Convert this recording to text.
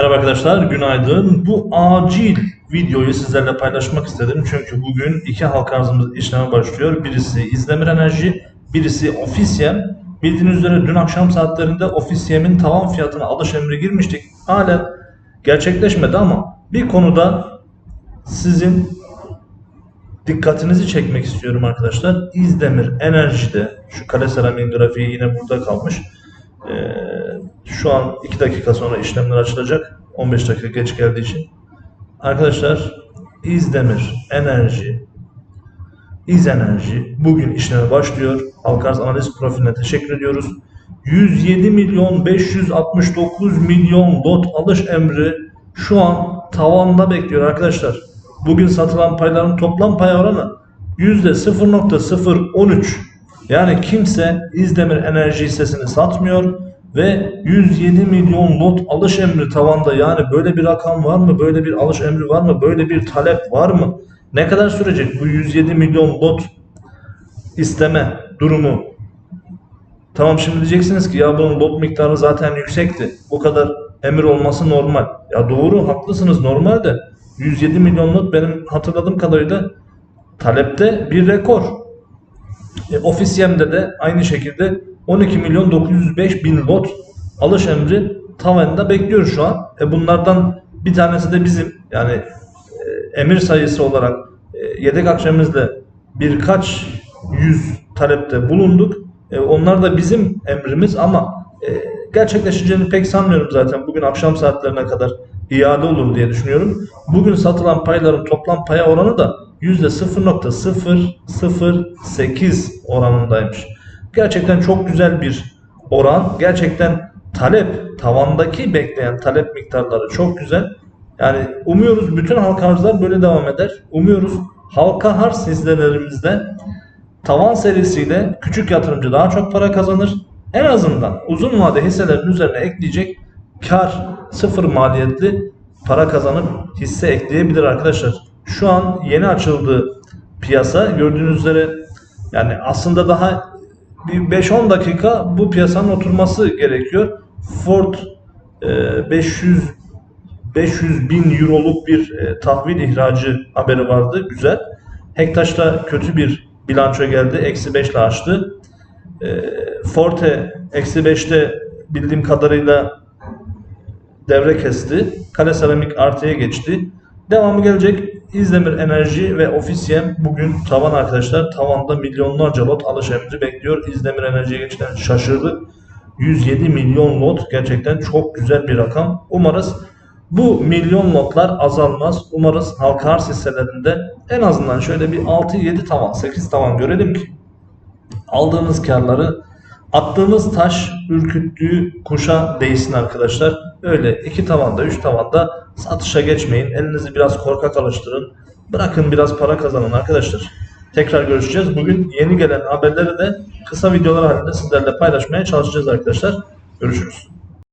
Merhaba arkadaşlar, günaydın. Bu acil videoyu sizlerle paylaşmak istedim. Çünkü bugün iki halka arzımız işleme başlıyor. Birisi İzdemir Enerji, birisi Ofisiyem. Bildiğiniz üzere dün akşam saatlerinde Ofisiyem'in tavan fiyatına alış emri girmiştik. Hala gerçekleşmedi ama bir konuda sizin dikkatinizi çekmek istiyorum arkadaşlar. İzdemir Enerji'de şu kale seramiğin grafiği yine burada kalmış. Ee, şu an 2 dakika sonra işlemler açılacak. 15 dakika geç geldiği için. Arkadaşlar İzdemir Enerji İz Enerji bugün işleme başlıyor. Halkarz Analiz Profiline teşekkür ediyoruz. 107 milyon 569 milyon lot alış emri şu an tavanda bekliyor arkadaşlar. Bugün satılan payların toplam pay oranı %0.013. Yani kimse İzdemir Enerji hissesini satmıyor ve 107 milyon lot alış emri tavanda. Yani böyle bir rakam var mı? Böyle bir alış emri var mı? Böyle bir talep var mı? Ne kadar sürecek bu 107 milyon lot isteme durumu? Tamam şimdi diyeceksiniz ki ya bunun lot miktarı zaten yüksekti. Bu kadar emir olması normal. Ya doğru haklısınız normal de 107 milyon lot benim hatırladığım kadarıyla talepte bir rekor. E, Ofisiyem'de de aynı şekilde 12 milyon 905 bin lot alış emri tavanda bekliyor şu an. E, bunlardan bir tanesi de bizim yani e, emir sayısı olarak e, yedek akşamımızda birkaç yüz talepte bulunduk. E, onlar da bizim emrimiz ama e, gerçekleşeceğini pek sanmıyorum zaten. Bugün akşam saatlerine kadar iade olur diye düşünüyorum. Bugün satılan payların toplam paya oranı da %0.008 oranındaymış. Gerçekten çok güzel bir oran. Gerçekten talep, tavandaki bekleyen talep miktarları çok güzel. Yani umuyoruz bütün halka arzlar böyle devam eder. Umuyoruz halka arz hisselerimizde tavan serisiyle küçük yatırımcı daha çok para kazanır. En azından uzun vade hisselerin üzerine ekleyecek kar sıfır maliyetli para kazanıp hisse ekleyebilir arkadaşlar. Şu an yeni açıldı piyasa. Gördüğünüz üzere yani aslında daha bir 5-10 dakika bu piyasanın oturması gerekiyor. Ford e, 500 500 bin euroluk bir e, tahvil ihracı haberi vardı. Güzel. Hektaş'ta kötü bir bilanço geldi. Eksi 5 ile açtı. E, Forte eksi 5'te bildiğim kadarıyla devre kesti. Kale Seramik artıya geçti. Devamı gelecek. İzdemir Enerji ve Ofisiyem bugün tavan arkadaşlar. Tavanda milyonlarca lot alış emri bekliyor. İzdemir Enerji'ye geçten şaşırdık. 107 milyon lot gerçekten çok güzel bir rakam. Umarız bu milyon lotlar azalmaz. Umarız halka arz hisselerinde en azından şöyle bir 6-7 tavan, 8 tavan görelim ki aldığımız karları attığımız taş ürküttüğü kuşa değsin arkadaşlar. Öyle iki tavanda, üç tavanda satışa geçmeyin. Elinizi biraz korkak alıştırın. Bırakın biraz para kazanın arkadaşlar. Tekrar görüşeceğiz. Bugün yeni gelen haberleri de kısa videolar halinde sizlerle paylaşmaya çalışacağız arkadaşlar. Görüşürüz.